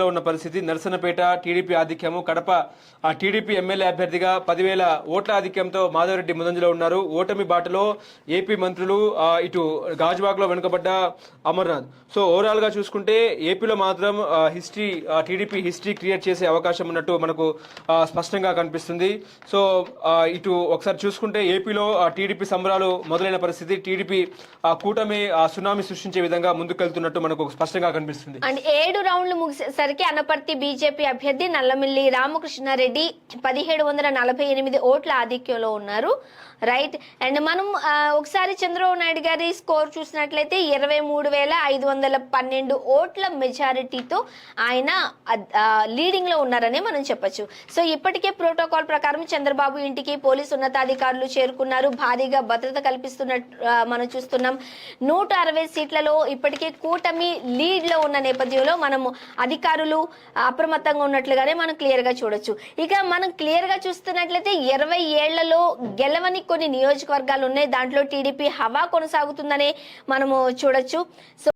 లో ఉన్న పరిస్థితి. నరసనపేట టీడీపీ ఆధిక్యము కడప ఆ టీడీపీ ఎమ్మెల్యే అభ్యర్థిగా పదివేల ఓట్ల ఆధిక్యంతో మాధవరెడ్డి ముందంజలో ఉన్నారు. ఓటమి బాటలో ఏపీ మంత్రులు ఇటు గాజువాకలో వెనుకబడ్డ అమర్నాథ్. సో ఓవరాల్గా చూసుకుంటే ఏపీలో మాత్రం హిస్టరీ టీడీపీ హిస్టరీ క్రియేట్ చేసే అవకాశం ఉన్నట్టు మనకు స్పష్టంగా కనిపిస్తుంది. సో ఇటు ఒకసారి చూసుకుంటే ఏపీలో టీడీపీ సంబరాలు మొదలైన పరిస్థితి. టీడీపీ కూటమి ఆ, సునామీ సృష్టించే విధంగా ముందుకెళ్తున్నట్టు మనకు స్పష్టంగా కనిపిస్తుంది. అండ్ ఏడు రౌండ్లు ముగిసేసరికి అనపర్తి బీజేపీ అభ్యర్థి నల్లమిల్లి రామకృష్ణారెడ్డి పదిహేడు వందల నలభై ఎనిమిది ఓట్ల ఆధిక్యంలో ఉన్నారు. రైట్. అండ్ మనం ఒకసారి చంద్రబాబు నాయుడు గారి స్కోర్ చూసినట్లయితే ఇరవై మూడు వేల ఐదు వందల పన్నెండు ఓట్ల మెజారిటీతో ఆయన లీడింగ్లో మనం చెప్పొచ్చు. సో ఇప్పటికే ప్రోటోకాల్ ప్రకారం చంద్రబాబు ఇంటికి పోలీసు ఉన్నతాధికారులు చేరుకున్నారు. భారీగా భద్రత కల్పిస్తున్నట్టు మనం చూస్తున్నాం. నూట అరవై సీట్లలో ఇప్పటికే కూటమి లీడ్లో ఉన్న నేపథ్యంలో మనము అధికారులు అప్రమత్తంగా ఉన్నట్లుగానే మనం క్లియర్గా చూడొచ్చు. ఇక మనం క్లియర్గా చూస్తున్నట్లయితే ఇరవై ఏళ్ళలో గెలవని కొన్ని నియోజకవర్గాలు ఉన్నాయి. దాంట్లో టీడీపీ హవా కొనసాగుతుందనే మనము చూడొచ్చు. సో